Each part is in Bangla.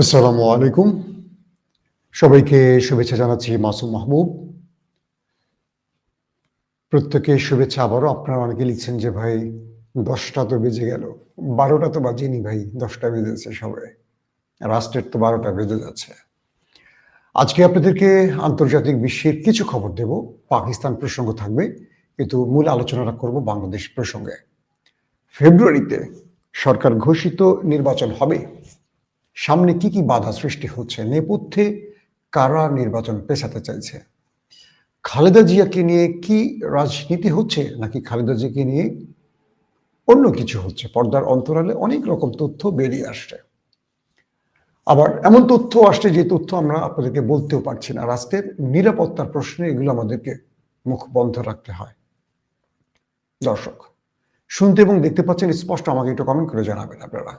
আসসালামু আলাইকুম। সবাইকে শুভেচ্ছা জানাচ্ছি মাসুম মাহবুব। প্রত্যেকে শুভেচ্ছা আবারও। আপনারা অনেকে লিখছেন যে, ভাই, দশটা তো বেজে গেল। বারোটা তো বাজেনি ভাই, দশটা বেজেছে সবাই রাষ্ট্রের তো বারোটা বেজে যাচ্ছে। আজকে আপনাদেরকে আন্তর্জাতিক বিশ্বের কিছু খবর দেব। পাকিস্তান প্রসঙ্গ থাকবে। কিন্তু মূল আলোচনাটা করব বাংলাদেশ প্রসঙ্গে। ফেব্রুয়ারিতে সরকার ঘোষিত নির্বাচন হবে। সামনে কি কি বাধা সৃষ্টি হচ্ছে? নেপথ্যে কারা নির্বাচন পেছাতে চাইছে? খালেদা জিয়াকে নিয়ে কি রাজনীতি হচ্ছে, নাকি খালেদা জিয়াকে নিয়ে অন্য কিছু হচ্ছে? পর্দার অন্তরালে অনেক রকম তথ্য বেরিয়ে আসছে। আবার এমন তথ্য আসছে, যে তথ্য আমরা আপনাদেরকে বলতেও পারছি না। রাষ্ট্রের নিরাপত্তার প্রশ্নে এগুলো আমাদেরকে মুখ বন্ধ রাখতে হয়। দর্শক, শুনতে এবং দেখতে পাচ্ছেন স্পষ্ট, আমাকে একটু কমেন্ট করে জানাবেন আপনারা।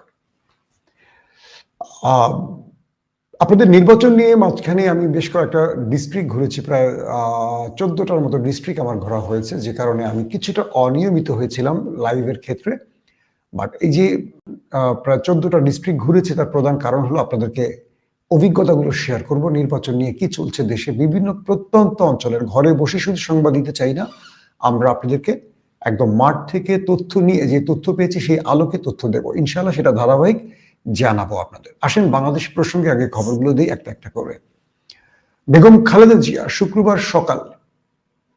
আপনাদের নির্বাচন নিয়ে মাঝখানে আমি বেশ কয়েকটা ডিস্ট্রিক্ট ঘুরেছি, প্রায় চোদ্দটার মতো ডিস্ট্রিক্ট আমার ঘোরা হয়েছে, যে কারণে আমি কিছুটা অনিয়মিত হয়েছিলাম লাইভের ক্ষেত্রে। বাট এই যে প্রায় চোদ্দটা ডিস্ট্রিক্ট ঘুরেছি, তার প্রধান কারণ হলো আপনাদেরকে অভিজ্ঞতাগুলো শেয়ার করব। নির্বাচন নিয়ে কি চলছে দেশে বিভিন্ন প্রত্যন্ত অঞ্চলের ঘরে বসে শুধু সংবাদ দিতে চাই না, আমরা আপনাদেরকে একদম মাঠ থেকে তথ্য নিয়ে যে তথ্য পেয়েছি, সেই আলোকে তথ্য দেব। ইনশাআল্লাহ সেটা ধারাবাহিক। জানাব আপনাদের। আসেন বাংলাদেশ প্রসঙ্গে আগে খবরগুলো দিই, একটা একটা করে। বেগম খালেদা জিয়া শুক্রবার সকাল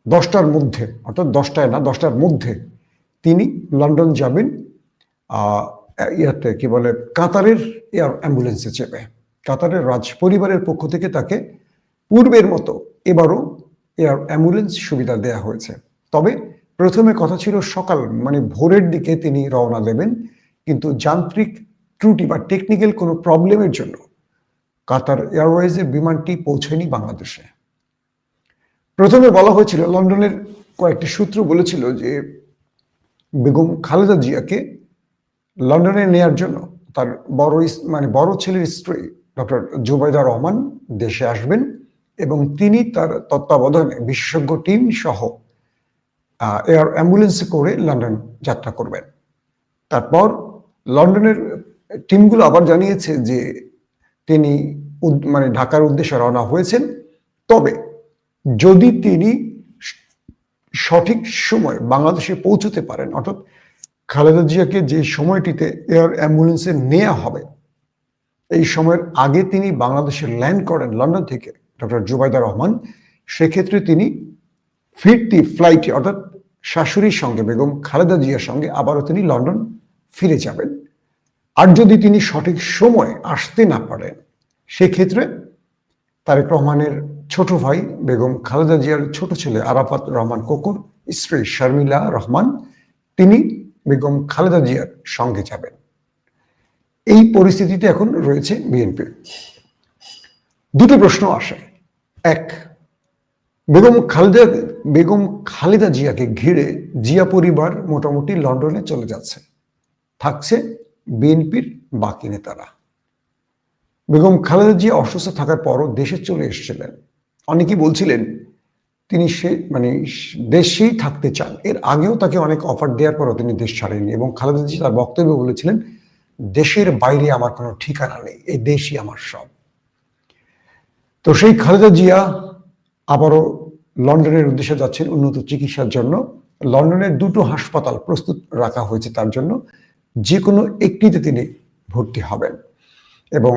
দশটার মধ্যে, অর্থাৎ দশটায় না, দশটার মধ্যে তিনি লন্ডন যাবেন ইয়াতে কি বলে, কাতারের এয়ার অ্যাম্বুলেন্সে চেপে। কাতারের রাজ পরিবারের পক্ষ থেকে তাকে পূর্বের মতো এবারও এয়ার অ্যাম্বুলেন্স সুবিধা দেয়া হয়েছে। তবে প্রথমে কথা ছিল সকাল মানে ভোরের দিকে তিনি রওনা দেবেন, কিন্তু যান্ত্রিক ত্রুটি বা টেকনিক্যাল কোনো প্রবলেমের জন্য কাতার এয়ারওয়েজের বিমানটি পৌঁছেনি বাংলাদেশে। প্রথমে বলা হয়েছিল, লন্ডনের কয়েকটি সূত্র বলেছিল যে বেগম খালেদা জিয়াকে লন্ডনে নেয়ার জন্য তার বড় মানে বড় ছেলের স্ত্রী ডক্টর জুবাইদা রহমান দেশে আসবেন এবং তিনি তার তত্ত্বাবধানে বিশেষজ্ঞ টিম সহ এয়ার অ্যাম্বুলেন্সে করে লন্ডন যাত্রা করবেন। তারপর লন্ডনের টিমগুলো আবার জানিয়েছে যে তিনি মানে ঢাকার উদ্দেশ্যে রওনা হয়েছেন। তবে যদি তিনি সঠিক সময় বাংলাদেশে পৌঁছতে পারেন, অর্থাৎ খালেদা জিয়াকে যে সময়টিতে এয়ার অ্যাম্বুলেন্সে নেওয়া হবে, এই সময়ের আগে তিনি বাংলাদেশে ল্যান্ড করেন লন্ডন থেকে ডক্টর জুবাইদা রহমান, সেক্ষেত্রে তিনি ফিরতি ফ্লাইটে, অর্থাৎ শাশুড়ির সঙ্গে বেগম খালেদা জিয়ার সঙ্গে আবারও তিনি লন্ডন ফিরে যাবেন। আর যদি তিনি সঠিক সময় আসতে না পারেন, সেক্ষেত্রে তারেক রহমানের ছোট ভাই বেগম খালেদা জিয়ার ছোট ছেলে আরাফাত রহমান কোকর স্ত্রী শর্মিলা রহমান, তিনি বেগম খালেদা জিয়ার সঙ্গে যাবেন। এই পরিস্থিতিতে এখন রয়েছে বিএনপি। দুটো প্রশ্ন আসে। এক, বেগম খালেদা বেগম খালেদা জিয়াকে ঘিরে জিয়া পরিবার মোটামুটি লন্ডনে চলে যাচ্ছে। থাকছে বিএনপির বাকি নেতারা। বেগম খালেদা জিয়া অসুস্থ থাকার পরও দেশে চলে এসেছিলেন। অনেকেই বলছিলেন, তিনি সে মানে দেশেই থাকতে চান। এর আগেও তাকে অনেক অফার দেওয়ার পরও তিনি দেশ ছাড়েননি এবং খালেদা জিয়া তার বক্তব্যে বলেছিলেন, দেশের বাইরে আমার কোনো ঠিকানা নেই, এই দেশই আমার সব। তো সেই খালেদা জিয়া আবারও লন্ডনের উদ্দেশ্যে যাচ্ছেন উন্নত চিকিৎসার জন্য। লন্ডনের দুটো হাসপাতাল প্রস্তুত রাখা হয়েছে তার জন্য। যে কোনো একটিতে তিনি ভর্তি হবেন। এবং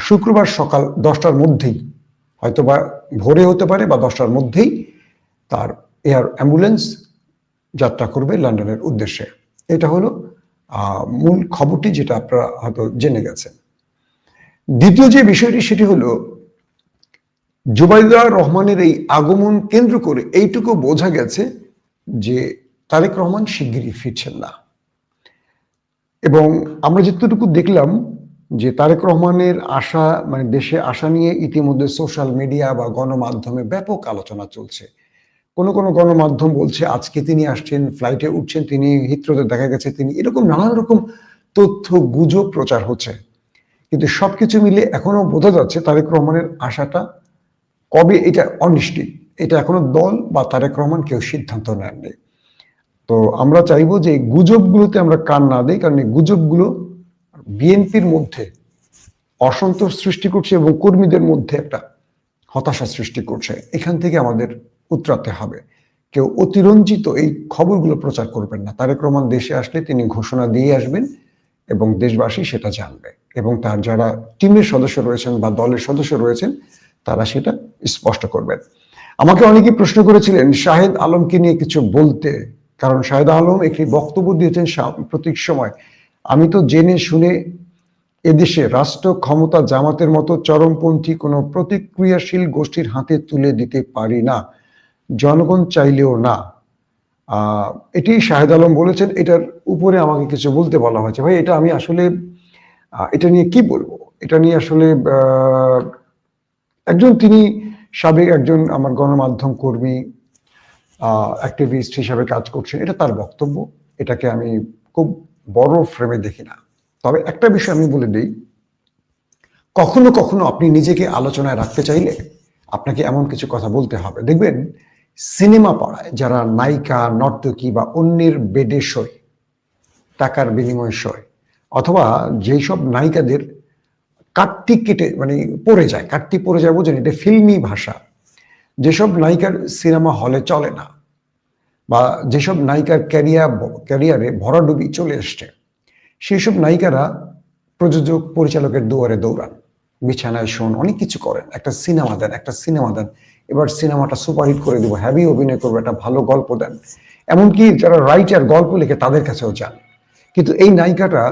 শুক্রবার সকাল দশটার মধ্যেই হয়তো বা ভোরে হতে পারে বা দশটার মধ্যেই তার এয়ার অ্যাম্বুলেন্স যাত্রা করবে লন্ডনের উদ্দেশ্যে। এটা হলো মূল খবরটি যেটা আপনারা হয়তো জেনে গেছেন। দ্বিতীয় যে বিষয়টি, সেটি হলো জুবাইদা রহমানের এই আগমন কেন্দ্র করে এইটুকু বোঝা গেছে যে তারেক রহমান শিগগিরই ফিরছেন না। এবং আমরা যতটুকু দেখলাম যে তারেক রহমানের আশা মানে দেশে আসা নিয়ে ইতিমধ্যে সোশ্যাল মিডিয়া বা গণমাধ্যমে ব্যাপক আলোচনা চলছে। কোনো কোনো গণমাধ্যম বলছে, আজকে তিনি আসছেন ফ্লাইটে উঠছেন, তিনি হিত্রতে দেখা গেছে, তিনি এরকম নানান রকম তথ্য, গুজব প্রচার হচ্ছে। কিন্তু সবকিছু মিলে এখনও বোঝা যাচ্ছে তারেক রহমানের আশাটা কবে এটা অনিশ্চিত। এটা এখনও দল বা তারেক রহমান কেউ সিদ্ধান্ত নেননি। তো আমরা চাইব যে গুজবগুলোতে আমরা কান না দিই, কারণ এই গুজবগুলো বিএনপির মধ্যে অসন্তোষ সৃষ্টি করছে এবং কর্মীদের মধ্যে একটা হতাশা সৃষ্টি করছে। এখান থেকে আমাদের উতরাতে হবে। কেউ অতিরঞ্জিত এই খবরগুলো প্রচার করবেন না। তারেক রহমান দেশে আসলে তিনি ঘোষণা দিয়ে আসবেন এবং দেশবাসী সেটা জানবে এবং তার যারা টিমের সদস্য রয়েছেন বা দলের সদস্য রয়েছেন, তারা সেটা স্পষ্ট করবেন। আমাকে অনেকেই প্রশ্ন করেছিলেন, শাহেদ আলমকে নিয়ে কিছু বলতে কারণ শাহেদ আলম একটি বক্তব্য দিয়েছেন সাম্প্রতিক সময়। আমি তো জেনে শুনে এদেশে রাষ্ট্র ক্ষমতা জামাতের মতো চরমপন্থী কোনো প্রতিক্রিয়াশীল গোষ্ঠীর হাতে তুলে দিতে পারি না। জনগণ চাইলেও না। এটি শাহেদ আলম বলেছেন, এটার উপরে আমাকে কিছু বলতে বলা হয়েছে। ভাই, এটা আমি আসলে এটা নিয়ে কি বলব? এটা নিয়ে আসলে একজন তিনি সাবেক একজন আমার গণমাধ্যম কর্মী অ্যাক্টিভিস্ট হিসাবে কাজ করছেন এটা তার বক্তব্য। এটাকে আমি খুব বড় ফ্রেমে দেখি না। তবে একটা বিষয় আমি বলে দিই, কখনো কখনো আপনি নিজেকে আলোচনায় রাখতে চাইলে আপনাকে এমন কিছু কথা বলতে হবে। দেখবেন, সিনেমা পড়ায় যারা নায়িকা, নর্তকী বা অন্যের বেডে সই টাকার বিনিময়ে সই অথবা যেই সব নায়িকাদের কার্তিক কেটে মানে পড়ে যায় কার্তিক পড়ে যায় বোঝেন, এটা ফিল্মি ভাষা। যেসব নায়িকার সিনেমা হলে চলে না, বা যেসব নায়িকার ক্যারিয়ার ক্যারিয়ারে ভরাডুবি চলে এসছে সেই সব নায়িকারা প্রযোজক, পরিচালকের দুয়ারে দৌড়ান, বিছানায় শোন, অনেক কিছু করেন, একটা সিনেমা দেন, একটা সিনেমা দেন, এবার সিনেমাটা সুপারহিট করে দিব, হ্যাভি অভিনয় করবে, একটা ভালো গল্প দেন, এমনকি যারা রাইটার গল্প লিখে তাদের কাছেও যান, কিন্তু এই নায়িকাটা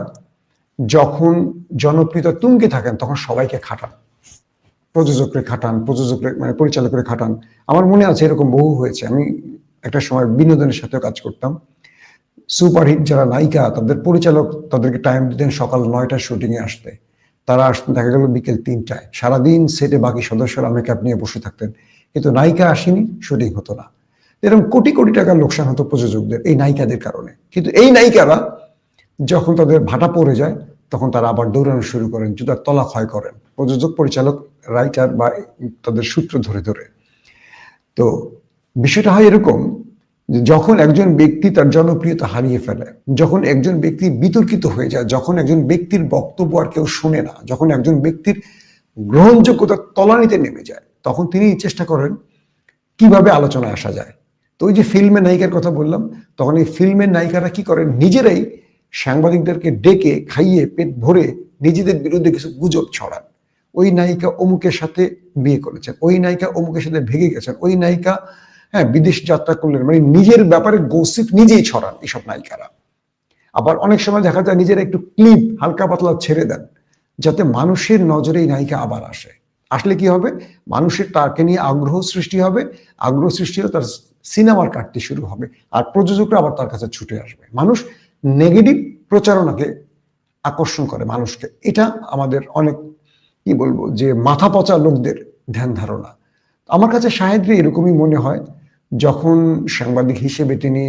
যখন জনপ্রিয়তা তুঙ্গে থাকেন, তখন সবাইকে খাটান। প্রযোজকরে খাটান, প্রযোজকরে মানে পরিচালকরে খাটান। আমার মনে আছে এরকম বহু হয়েছে। আমি একটা সময় বিনোদনের সাথেও কাজ করতাম। সুপারহিট যারা নায়িকা, তাদের পরিচালক তাদেরকে টাইম দিতেন সকাল নয়টার শুটিংয়ে আসতে। তারা আসতেন, দেখা গেল বিকেল তিনটায়। সারাদিন সেটে বাকি সদস্যরা মেকআপ নিয়ে বসে থাকতেন। কিন্তু নায়িকা আসেনি শুটিং হতো না। এরকম কোটি কোটি টাকার লোকসান হতো প্রযোজকদের, এই নায়িকাদের কারণে। কিন্তু এই নায়িকারা যখন তাদের ভাটা পড়ে যায় তখন তারা আবার দৌড়ানো শুরু করেন জুতার তলা ক্ষয় করেন। প্রযোজক, পরিচালক, রাইটার বা তাদের সূত্র ধরে ধরে। তো বিষয়টা হয় এরকম যখন একজন ব্যক্তি তার জনপ্রিয়তা হারিয়ে ফেলে, যখন একজন ব্যক্তি বিতর্কিত হয়ে যায়, যখন একজন ব্যক্তির বক্তব্য আর কেউ শোনে না, যখন একজন ব্যক্তির গ্রহণযোগ্যতা তলানিতে নেমে যায়, তখন তিনি চেষ্টা করেন কীভাবে আলোচনায় আসা যায়। তো ওই যে ফিল্মের নায়িকার কথা বললাম, তখন এই ফিল্মের নায়িকারা কি করেন? নিজেরাই সাংবাদিকদেরকে ডেকে খাইয়ে পেট ভরে নিজেদের বিরুদ্ধে কিছু গুজব ছড়ান। ওই নায়িকা অমুকের সাথে বিয়ে করেছেন, ওই নায়িকা অমুকের সাথে ভেঙে গেছেন, ওই নায়িকা হ্যাঁ বিদেশ যাত্রা করলেন মানে নিজের ব্যাপারে গোসিপ নিজেই ছড়ান এইসব নায়িকারা। আবার অনেক সময় দেখা যায় নিজেরা একটু ক্লিপ হালকা পাতলা ছেড়ে দেন, যাতে মানুষের নজরে এই নায়িকা আবার আসে। আসলে কি হবে? মানুষের তাকে নিয়ে আগ্রহ সৃষ্টি হবে, আগ্রহ সৃষ্টি হলে তার সিনেমার কাটতে শুরু হবে, আর প্রযোজকরা আবার তার কাছে ছুটে আসবে। মানুষ নেগেটিভ প্রচারণাকে আকর্ষণ করে মানুষকে। এটা আমাদের অনেক, কি বলব, যে মাথা পচা লোকদের ধ্যান ধারণা। আমার কাছে শাহেদরে এরকমই মনে হয়, যখন সাংবাদিক হিসেবে তিনি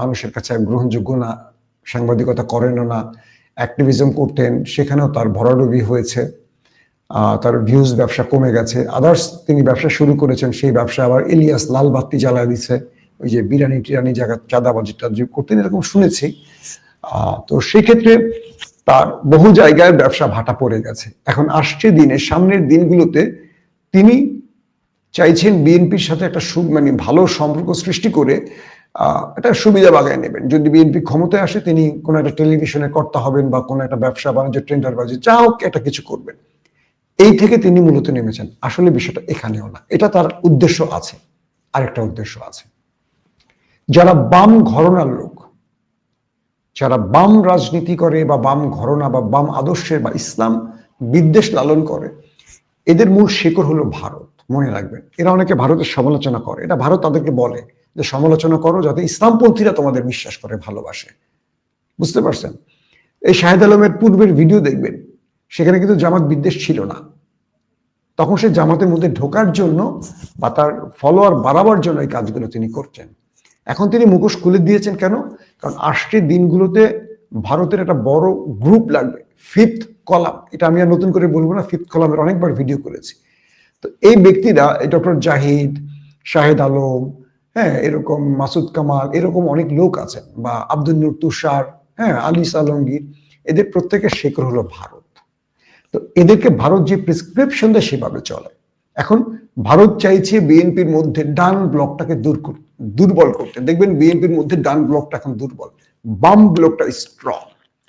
মানুষের কাছে গ্রহণযোগ্য না, সাংবাদিকতা করেনও না অ্যাক্টিভিজম করতেন, সেখানেও তার ভরাডুবি হয়েছে তার ভিউজ ব্যবসা কমে গেছে। আদার্স তিনি ব্যবসা শুরু করেছেন, সেই ব্যবসা আবার ইলিয়াস লাল বাত্তি জ্বালায় দিছে। ওই যে বিরিয়ানি টিরানি জায়গা, চাঁদাবাজি টাজি করতেন, এরকম শুনেছি। তো সেক্ষেত্রে তার বহু জায়গায় ব্যবসা ভাটা পড়ে গেছে। এখন আসছে দিনে, সামনের দিনগুলোতে তিনি চাইছেন বিএনপির সাথে একটা মানে ভালো সম্পর্ক সৃষ্টি করে একটা সুবিধা বাগায় নেবেন। যদি বিএনপি ক্ষমতায় আসে, তিনি কোনো একটা টেলিভিশনে কর্তা হবেন বা কোনো একটা ব্যবসা বাণিজ্য টেন্ডার বাজি যা হোক একটা কিছু করবেন। এই থেকে তিনি মূলত নেমেছেন। আসলে বিষয়টা এখানেও না। এটা তার উদ্দেশ্য আছে। আরেকটা উদ্দেশ্য আছে। যারা বাম ঘরনার লোক, যারা বাম রাজনীতি করে বা বাম ঘরনা বা বাম আদর্শের বা ইসলাম বিদ্বেষ লালন করে, এদের মূল শিকড় হলো ভারত, মনে রাখবেন। এরা অনেকে ভারতের সমালোচনা করে। এটা ভারত তাদেরকে বলে যে, সমালোচনা করো যাতে ইসলামপন্থীরা তোমাদের বিশ্বাস করে, ভালোবাসে। বুঝতে পারছেন? এই শাহেদ আলমের পূর্বের ভিডিও দেখবেন, সেখানে কিন্তু জামাত বিদ্বেষ ছিল না। তখন সে জামাতের মধ্যে ঢোকার জন্য বা তার ফলোয়ার বাড়াবার জন্য এই কাজগুলো তিনি করছেন। এখন তিনি মুখোশ খুলে দিয়েছেন কেন? কারণ আসছে দিনগুলোতে ভারতের একটা বড় গ্রুপ লাগবে ফিফথ কলাম এটা আমি আর নতুন করে বলব না ফিফথ কলামের অনেকবার ভিডিও করেছি। তো এই ব্যক্তিরা, এই ডক্টর জাহিদ, শাহেদ আলম হ্যাঁ এরকম মাসুদ কামাল, এরকম অনেক লোক আছেন, বা আব্দুল নূর তুষার হ্যাঁ আলিস আলমগীর, এদের প্রত্যেকের শেখর হলো ভারত। তো এদেরকে ভারত যে প্রেসক্রিপশন দেয় সেভাবে চলে। এখন ভারত চাইছে বিএনপির মধ্যে ডান ব্লকটাকে দূর কর- দুর্বল করতে। দেখবেন বিএনপির মধ্যে ডান ব্লকটা এখন দুর্বল। বাম ব্লকটা স্ট্রং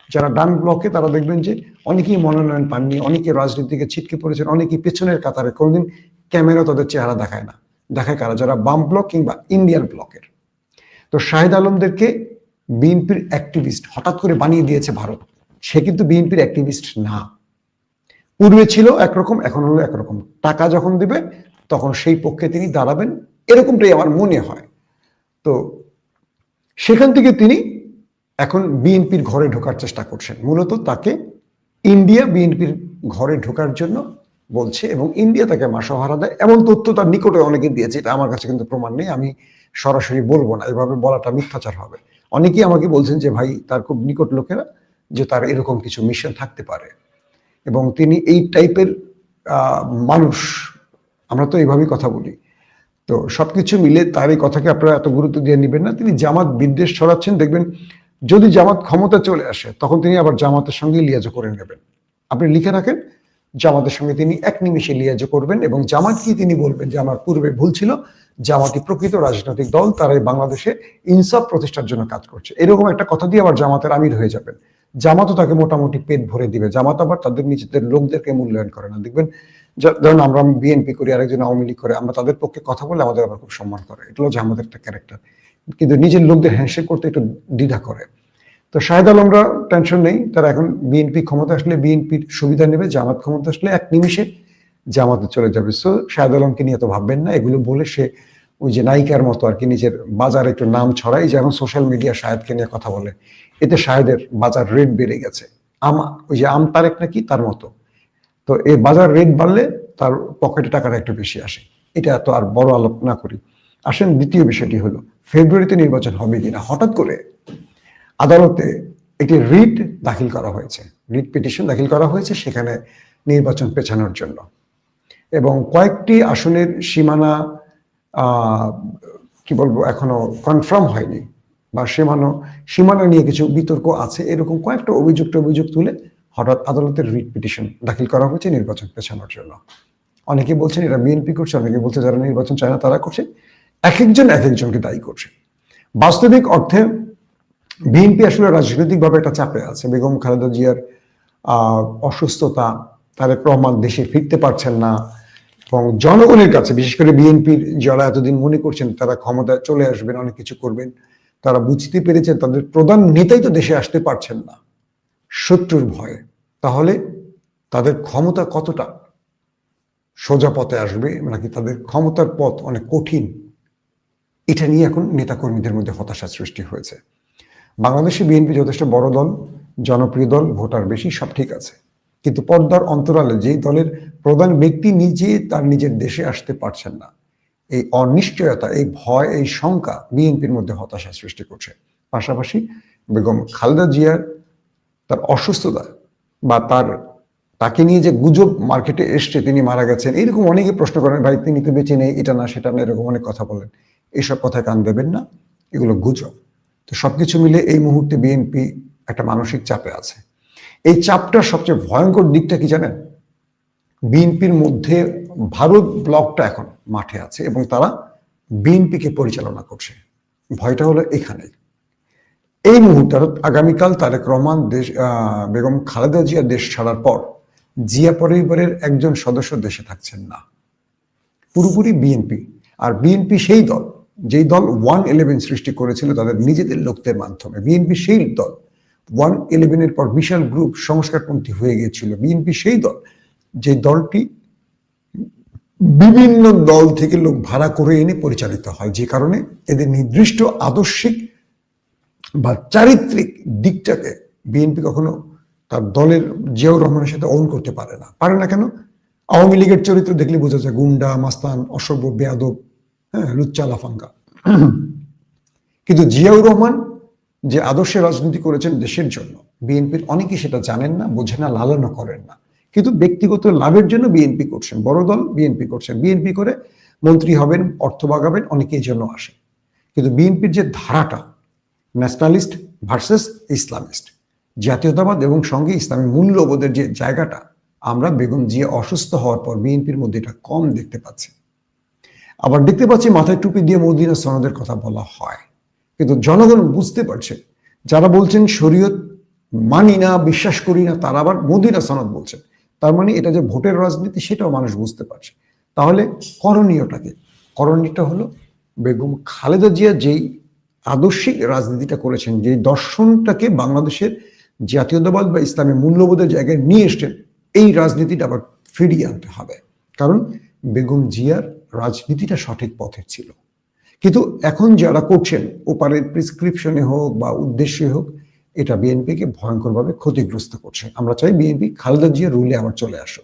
যারা ডান ব্লকে, তারা দেখবেন যে অনেকেই মনোনয়ন পাননি অনেকে রাজনীতিকে ছিটকে পড়েছেন, অনেকেই পেছনের কাতারে কোনোদিন ক্যামেরা তাদের চেহারা দেখায় না। দেখায় কারা? যারা বাম ব্লক কিংবা ইন্ডিয়ান ব্লকের। তো শাহেদ আলমদেরকে বিএনপির অ্যাক্টিভিস্ট হঠাৎ করে বানিয়ে দিয়েছে ভারত। সে কিন্তু বিএনপির অ্যাক্টিভিস্ট না। পূর্বে ছিল একরকম, এখন হলো একরকম। টাকা যখন দিবে, তখন সেই পক্ষে তিনি দাঁড়াবেন। এরকমটাই আমার মনে হয়। তো সেখান থেকে তিনি এখন বিএনপির ঘরে ঢোকার চেষ্টা করছেন। মূলত তাকে ইন্ডিয়া বিএনপির ঘরে ঢোকার জন্য বলছে এবং ইন্ডিয়া তাকে মাসহারা দেয়। এমন তথ্য তার নিকটে অনেকে দিয়েছে, এটা আমার কাছে কিন্তু প্রমাণ নেই, আমি সরাসরি বলব না, এভাবে বলাটা মিথ্যাচার হবে। অনেকেই আমাকে বলছেন যে, ভাই, তার খুব নিকট লোকেরা যে তার এরকম কিছু মিশন থাকতে পারে। এবং তিনি এই টাইপের মানুষ, আমরা তো এইভাবেই কথা বলি। তো সবকিছু মিলে তার এই কথাকে আপনারা এত গুরুত্ব দিয়ে নেবেন না। তিনি জামাত বিদ্বেষ ছড়াচ্ছেন, দেখবেন যদি জামাত ক্ষমতা চলে আসে, তখন তিনি আবার জামাতের সঙ্গে লিয়াজ করে নেবেন। আপনি লিখে রাখেন, জামাতের সঙ্গে তিনি এক নিমিষে লিয়াজ করবেন এবং জামাতকে তিনি বলবেন যে, আমার পূর্বে ভুল ছিল জামাতি প্রকৃত রাজনৈতিক দল তারাই বাংলাদেশে ইনসাফ প্রতিষ্ঠার জন্য কাজ করছে। এরকম একটা কথা দিয়ে আবার জামাতের আমির হয়ে যাবেন। জামাতও তাকে মোটামুটি পেট ভরে দিবে। জামাত আবার তাদের নিজেদের লোকদেরকে মূল্যায়ন করে না। দেখবেন ধরুন আমরা বিএনপি করি, আরেকজন আওয়ামী লীগ করে, আমরা তাদের পক্ষে কথা বলে আমাদের আবার খুব সম্মান করে। এটা হচ্ছে আমাদের একটা ক্যারেক্টার কিন্তু নিজের লোকদের হ্যান্ডশেক করতে একটু দ্বিধা করে। তো শাহেদ আলমরা টেনশন নেই, তারা এখন বিএনপি ক্ষমতা আসলে বিএনপির সুবিধা নেবে, জামাত ক্ষমতা আসলে এক নিমিষে জামাতে চলে যাবে। সো শাহেদ আলমকে নিয়ে তো ভাববেন না, এগুলো বলে সে ওই যে নায়িকার মতো আর কি নিজের বাজার একটু নাম ছড়াই যেমন সোশ্যাল মিডিয়া শাহেদকে নিয়ে কথা বলে। এতে শাহেদের বাজার রেট বেড়ে গেছে। আম ওই যে আম তারেক নাকি, তার মতো। তো এই বাজার রেট বাড়লে তার পকেটে টাকাটা একটু বেশি আসে। এটা তো আর বড় আলোপ না করি। আসেন দ্বিতীয় বিষয়টি হলো, ফেব্রুয়ারিতে নির্বাচন হবে কিনা? হঠাৎ করে আদালতে একটি রিট দাখিল করা হয়েছে। রিট পিটিশন দাখিল করা হয়েছে সেখানে নির্বাচন পেছানোর জন্য। এবং কয়েকটি আসনের সীমানা কি বলব, এখনও কনফার্ম হয়নি। বা সীমানো, সীমানা নিয়ে কিছু বিতর্ক আছে। এরকম কয়েকটা অভিযুক্ত অভিযোগ তুলে হঠাৎ আদালতের রিট পিটিশন দাখিল করা হয়েছে নির্বাচন পেছানোর জন্য। অনেকে বলছেন এটা বিএনপি করছে, অনেকে বলছে যারা নির্বাচন চায় না তারা করছে। এক একজন এক একজনকে দায়ী করছে। বাস্তবিক অর্থে বিএনপি আসলে রাজনৈতিকভাবে একটা চাপে আছে। বেগম খালেদা জিয়ার অসুস্থতা তারেক রহমান দেশে ফিরতে পারছেন না এবং জনগণের কাছে, বিশেষ করে বিএনপির যারা এতদিন মনে করছেন তারা ক্ষমতায় চলে আসবেন, অনেক কিছু করবেন, তারা বুঝতে পেরেছেন তাদের প্রধান নেতাই তো দেশে আসতে পারছেন না। শত্রুর ভয়ে। তাহলে তাদের ক্ষমতা কতটা? সোজা পথে আসবে নাকি তাদের ক্ষমতার পথ অনেক কঠিন? এটা নিয়ে এখন নেতাকর্মীদের মধ্যে হতাশা সৃষ্টি হয়েছে। বাংলাদেশে বিএনপি যথেষ্ট বড় দল, জনপ্রিয় দল, ভোটার বেশি, সব ঠিক আছে। কিন্তু পর্দার অন্তরালে যেই দলের প্রধান ব্যক্তি নিজে তার নিজের দেশে আসতে পারছেন না। এই অনিশ্চয়তা, এই ভয়, এই শঙ্কা বিএনপির মধ্যে হতাশা সৃষ্টি করছে। পাশাপাশি বেগম খালেদা জিয়ার তার অসুস্থতা বা তার, তাকে নিয়ে যে গুজব মার্কেটে এসছে, তিনি মারা গেছেন এরকম অনেকে প্রশ্ন করেন, ভাই, তিনি তো বেঁচে নেই, এটা না, সেটা না, এরকম অনেক কথা বলেন। এইসব কথায় কান দেবেন না, এগুলো গুজব। তো সবকিছু মিলে এই মুহূর্তে বিএনপি একটা মানসিক চাপে আছে। এই চাপটার সবচেয়ে ভয়ঙ্কর দিকটা কি জানেন? বিএনপির মধ্যে ভারত ব্লকটা এখন মাঠে আছে এবং তারা বিএনপিকে পরিচালনা করছে। ভয়টা হলো এখানেই। এই মুহূর্তে অর্থাৎ আগামীকাল তারেক রহমান দেশ বেগম খালেদা জিয়া দেশ ছাড়ার পর জিয়া পরিবারের একজন সদস্য দেশে থাকছেন না। পুরোপুরি বিএনপি। আর বিএনপি সেই দল, যেই দল ওয়ান ইলেভেন সৃষ্টি করেছিল তাদের নিজেদের লোকদের মাধ্যমে। বিএনপি সেই দল, ওয়ান ইলেভেনের পর বিশাল গ্রুপ সংস্কারপন্থী হয়ে গিয়েছিল। বিএনপি সেই দল, যে দলটি বিভিন্ন দল থেকে লোক ভাড়া করে এনে পরিচালিত হয়। যে কারণে এদের নির্দিষ্ট আদর্শিক বা চারিত্রিক দিকটাকে বিএনপি কখনো তার দলের জিয়াউর রহমানের সাথে অন করতে পারে না। পারে না কেন? আওয়ামী লীগের চরিত্র দেখলে বোঝা যায় গুন্ডা, মাস্তান, অসভ্য, বেয়াদব হ্যাঁ লুচ্চা, লাফাঙ্গা। কিন্তু জিয়াউর রহমান যে আদর্শে রাজনীতি করেছেন দেশের জন্য বিএনপির অনেকেই সেটা জানেন না, বোঝে না, লালনও করেন না। কিন্তু ব্যক্তিগত লাভের জন্য বিএনপি করছেন। বড় দল বিএনপি করছেন। বিএনপি করে মন্ত্রী হবেন, অর্থ বাগাবেন, অনেকেই জন্য আসে। কিন্তু বিএনপির যে ধারাটা ন্যাশনালিস্ট ভার্সেস ইসলামিস্ট জাতীয়তাবাদ এবং সঙ্গে ইসলামী মূল্যবোধের যে জায়গাটা, আমরা বেগম জিয়া অসুস্থ হওয়ার পর বিএনপির মধ্যে এটা কম দেখতে পাচ্ছি। আবার দেখতে পাচ্ছি মাথায় টুপি দিয়ে মদিনা সনদের কথা বলা হয়। কিন্তু জনগণ বুঝতে পারছে, যারা বলছেন শরীয়ত মানি না, বিশ্বাস করি না, তারা আবার মদিনা সনদ বলছেন তার মানে এটা যে ভোটের রাজনীতি, সেটাও মানুষ বুঝতে পারছে। তাহলে করণীয়টাকে করণীয়টা হলো বেগম খালেদা জিয়া যেই আদর্শিক রাজনীতিটা করেছেন যে দর্শনটাকে বাংলাদেশের জাতীয়তাবাদ বা ইসলামের মূল্যবোধের জায়গায় নিয়ে এসছেন, এই রাজনীতিটা আবার ফিরিয়ে আনতে হবে। কারণ বেগম জিয়ার রাজনীতিটা সঠিক পথে ছিল। কিন্তু এখন যারা করছেন ওপারের প্রিসক্রিপশনে হোক বা উদ্দেশ্যে হোক, এটা বিএনপিকে ভয়ঙ্করভাবে ক্ষতিগ্রস্ত করছে। আমরা চাই বিএনপি খালেদা জিয়া রুলে আবার চলে আসুক।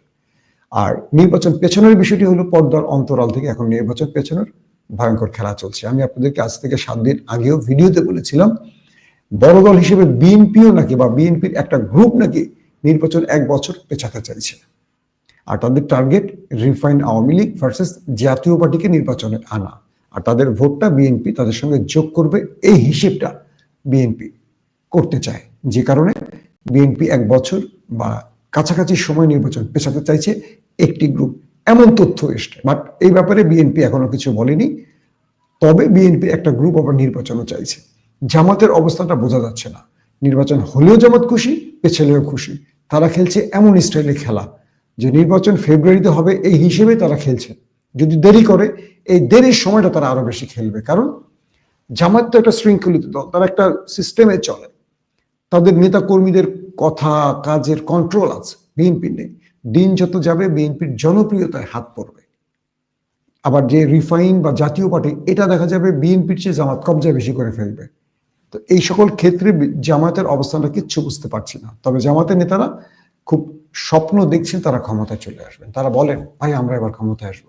আর নির্বাচন পেছনের বিষয়টি হলো পর্দার অন্তরাল থেকে এখন নির্বাচন পেছনের। ভয়ঙ্কর খেলা চলছে। আমি আপনাদেরকে আজ থেকে সাত দিন আগেও ভিডিওতে বলেছিলাম, বড় দল হিসেবে বিএনপিও নাকি বা বিএনপির একটা গ্রুপ নাকি নির্বাচন এক বছর পেছাতে চাইছে। আর তাদের target refine Awami League versus Jatiya পার্টিকে নির্বাচনে আনা। আর তাদের ভোটটা বিএনপি তাদের সঙ্গে যোগ করবে, এই হিসেবটা বিএনপি করতে চায়। যে কারণে বিএনপি এক বছর বা কাছাকাছি সময় নির্বাচন পেছাতে চাইছে একটি গ্রুপ এমন তথ্য এসছে। বাট এই ব্যাপারে বিএনপি এখনও কিছু বলেনি। তবে বিএনপি একটা গ্রুপ আবার নির্বাচনও চাইছে। জামাতের অবস্থাটা বোঝা যাচ্ছে না। নির্বাচন হলেও জামাত খুশি, পেছলেও খুশি। তারা খেলছে এমন স্টাইলে খেলা। যে নির্বাচন ফেব্রুয়ারিতে হবে এই হিসেবে তারা খেলছে। যদি দেরি করে, এই দেরির সময়টা তারা আরও বেশি খেলবে। কারণ জামাত তো একটা শৃঙ্খলিত দল। তারা একটা সিস্টেমে চলে। তাদের নেতা কর্মীদের কথা, কাজের কন্ট্রোল আছে। বিএনপি নেই। দিন যত যাবে, বিএনপির জনপ্রিয়তায় হাত পড়বে। আবার যে রিফাইন বা জাতীয় পার্টি, এটা দেখা যাবে বিএনপির চেয়ে জামাত কবজায় বেশি করে ফেলবে। তো এই সকল ক্ষেত্রে জামাতের অবস্থানটা কিচ্ছু বুঝতে পারছি না। তবে জামাতের নেতারা খুব স্বপ্ন দেখছেন তারা ক্ষমতায় চলে আসবেন। তারা বলেন, ভাই, আমরা এবার ক্ষমতায় আসব।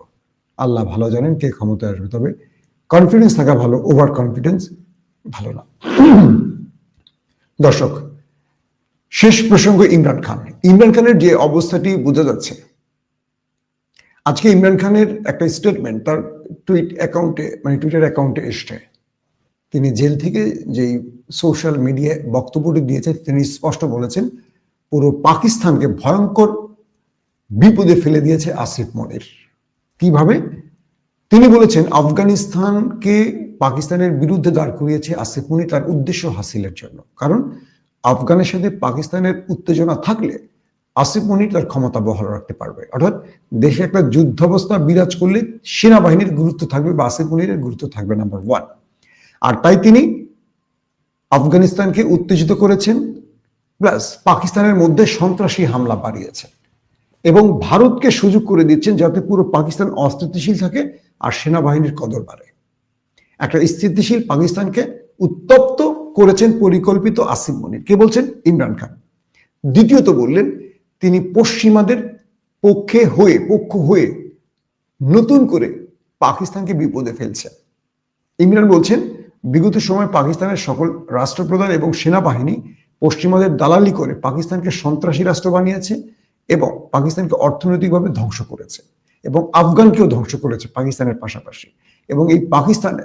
আল্লাহ ভালো জানেন কে ক্ষমতায় আসবে। তবে কনফিডেন্স থাকা ভালো ওভার কনফিডেন্স ভালো না। দর্শক শেষ প্রসঙ্গ ইমরান খান। ইমরান খানের যে অবস্থাটি বোঝা যাচ্ছে, আজকে ইমরান খানের একটা স্টেটমেন্ট তার টুইট অ্যাকাউন্টে মানে টুইটার অ্যাকাউন্টে এসছে। তিনি জেল থেকে যেই সোশ্যাল মিডিয়ায় বক্তব্যটি দিয়েছেন, তিনি স্পষ্ট বলেছেন, পুরো পাকিস্তানকে ভয়ঙ্কর বিপদে ফেলে দিয়েছে আসিফ মনির। কীভাবে? তিনি বলেছেন, আফগানিস্তানকে পাকিস্তানের বিরুদ্ধে দাঁড় করিয়েছে আসিফ মনির তার উদ্দেশ্য হাসিলের জন্য। কারণ আফগানের সাথে পাকিস্তানের উত্তেজনা থাকলে আসিফ মনির তার ক্ষমতা বহাল রাখতে পারবে। অর্থাৎ দেশে একটা যুদ্ধাবস্থা বিরাজ করলে সেনাবাহিনীর গুরুত্ব থাকবে বা আসিফ মনিরের গুরুত্ব থাকবে নাম্বার ওয়ান আর তাই তিনি আফগানিস্তানকে উত্তেজিত করেছেন প্লাস পাকিস্তানের মধ্যে সন্ত্রাসী হামলা বাড়িয়েছেন এবং ভারতকে সুযোগ করে দিচ্ছেন যাতে পুরো পাকিস্তান অস্থিতিশীল থাকে আর সেনাবাহিনীর কদর বাড়ে। একটা স্থিতিশীল পাকিস্তানকে উত্তপ্ত করেছেন পরিকল্পিত আসিম মনির। কে বলছেন? ইমরান খান। দ্বিতীয়ত বললেন, তিনি পশ্চিমাদের পক্ষে হয়ে, পক্ষ হয়ে নতুন করে পাকিস্তানকে বিপদে ফেলছেন। ইমরান বলছেন, বিগত সময় পাকিস্তানের সকল রাষ্ট্রপ্রধান এবং সেনাবাহিনী পশ্চিমাদের দালালি করে পাকিস্তানকে সন্ত্রাসী রাষ্ট্র বানিয়েছে এবং পাকিস্তানকে অর্থনৈতিকভাবে ধ্বংস করেছে এবং আফগানকেও ধ্বংস করেছে পাকিস্তানের পাশাপাশি। এবং এই পাকিস্তানে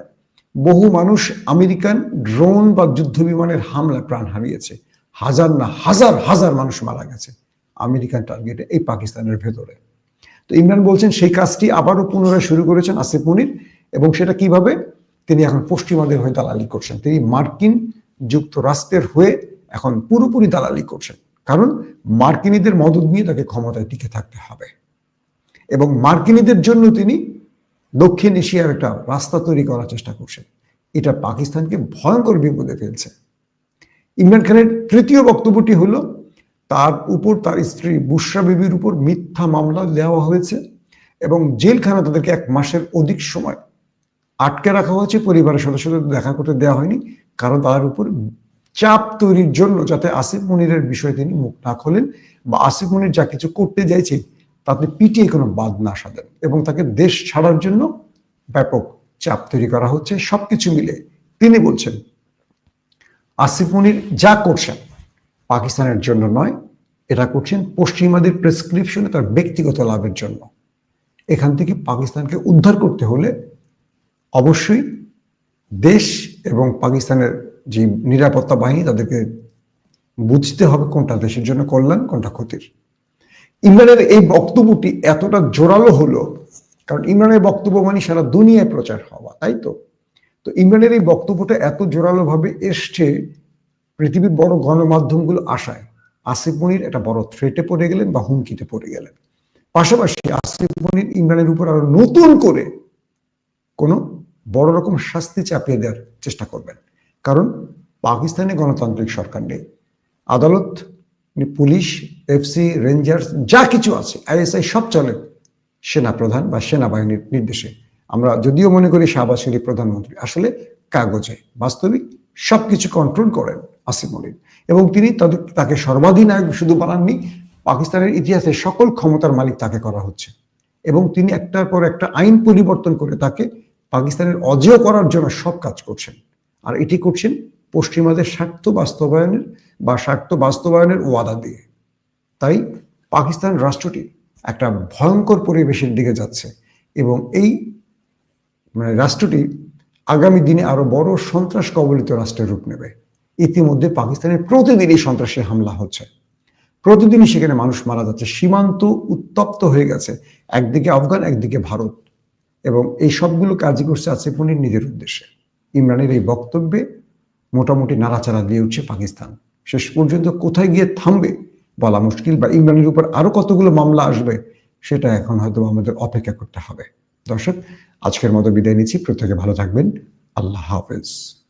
বহু মানুষ আমেরিকান ড্রোন বা যুদ্ধ বিমানের হামলা প্রাণ হারিয়েছে। হাজার না হাজার হাজার মানুষ মারা গেছে আমেরিকান টার্গেটে এই পাকিস্তানের ভেতরে। তো ইমরান বলছেন, সেই কাজটি আবারও পুনরায় শুরু করেছেন আসিফ মনির এবং সেটা কীভাবে? তিনি এখন পশ্চিমাদের হয়ে দালালি করছেন। তিনি মার্কিন যুক্তরাষ্ট্রের হয়ে এখন পুরোপুরি দালালি করছেন। কারণ মার্কিনীদের মদত নিয়ে তাকে ক্ষমতায় টিকে থাকতে হবে। এবং মার্কিনীদের জন্য তিনি দক্ষিণ এশিয়ার একটা রাস্তা তৈরি করার চেষ্টা করছেন এটা পাকিস্তানকে ভয়ঙ্কর বিপদে ফেলছে। ইমরান খানের তৃতীয় বক্তব্যটি হলো, তার উপর তার স্ত্রী বুসরা বিবির উপর মিথ্যা মামলা দেওয়া হয়েছে এবং জেলখানা তাদেরকে এক মাসের অধিক সময় আটকে রাখা হয়েছে। পরিবারের সদস্যদের দেখা করতে দেওয়া হয়নি। কারণ তার উপর চাপ তৈরির জন্য যাতে আসিফ মনিরের বিষয়ে তিনি মুখ না খোলেন বা আসিফ মনির যা কিছু করতে চাইছে তাতে পিটিয়ে কোনো বাদ না সাধেন এবং তাকে দেশ ছাড়ার জন্য ব্যাপক চাপ তৈরি করা হচ্ছে। সবকিছু মিলে তিনি বলছেন, আসিফ মনির যা করছেন পাকিস্তানের জন্য নয় এটা করছেন পশ্চিমাদের প্রেসক্রিপশনে তার ব্যক্তিগত লাভের জন্য। এখান থেকে পাকিস্তানকে উদ্ধার করতে হলে অবশ্যই দেশ এবং পাকিস্তানের যে নিরাপত্তা বাহিনী, তাদেরকে বুঝতে হবে কোনটা দেশের জন্য কল্যাণ, কোনটা ক্ষতির। ইমরানের এই বক্তব্যটি এতটা জোরালো হলো, কারণ ইমরানের বক্তব্য মানে সারা দুনিয়ায় প্রচার হওয়া, তাই তো? তো ইমরানের এই বক্তব্যটা এত জোরালো ভাবে এসছে, পৃথিবীর বড় গণমাধ্যমগুলো আশায়। আসিফ মনির একটা বড় থ্রেটে পড়ে গেলেন বা হুমকিতে পড়ে গেলেন। পাশাপাশি আসিফ মনির ইমরানের উপর আরও নতুন করে কোনো বড় রকম শাস্তি চাপিয়ে দেওয়ার চেষ্টা করবেন। কারণ পাকিস্তানে গণতান্ত্রিক সরকার নেই। আদালত পুলিশ, এফসি, রেঞ্জার্স, যা কিছু আছে, আইএসআই সব চলে সেনা প্রধান বা সেনাবাহিনীর নির্দেশে। আমরা যদিও মনে করি শাহবাজ প্রধানমন্ত্রী, আসলে কাগজে, বাস্তবিক সবকিছু কন্ট্রোল করেন আসিফ মনির এবং তিনি তাকে সর্বাধিনায়ক শুধু বানাননি, পাকিস্তানের ইতিহাসে সকল ক্ষমতার মালিক তাকে করা হচ্ছে। এবং তিনি একটার পর একটা আইন পরিবর্তন করে তাকে পাকিস্তানের অজেয় করার জন্য সব কাজ করছেন। আর এটি করছেন পশ্চিমাদের স্বার্থ বাস্তবায়নের বা স্বার্থ বাস্তবায়নের ওয়াদা দিয়ে। তাই পাকিস্তান রাষ্ট্রটি একটা ভয়ঙ্কর পরিবেশের দিকে যাচ্ছে এবং এই মানে রাষ্ট্রটি আগামী দিনে আরও বড় সন্ত্রাস কবলিত রাষ্ট্রের রূপ নেবে। ইতিমধ্যে পাকিস্তানের প্রতিদিনই সন্ত্রাসী হামলা হচ্ছে। প্রতিদিনই সেখানে মানুষ মারা যাচ্ছে। সীমান্ত উত্তপ্ত হয়ে গেছে। একদিকে আফগান, একদিকে ভারত। এবং এই সবগুলো কাজই করছে আসিফ মনির নিজের উদ্দেশ্যে। ইমরানের এই বক্তব্যে মোটামুটি নাড়াচাড়া দিয়ে উঠছে পাকিস্তান। শেষ পর্যন্ত কোথায় গিয়ে থামবে বলা মুশকিল বা ইমরানের উপর আরও কতগুলো মামলা আসবে সেটা এখন হয়তো আমাদের অপেক্ষা করতে হবে। দর্শক, আজকের মতো বিদায় নিচ্ছি। প্রত্যেকে ভালো থাকবেন। আল্লাহ হাফেজ।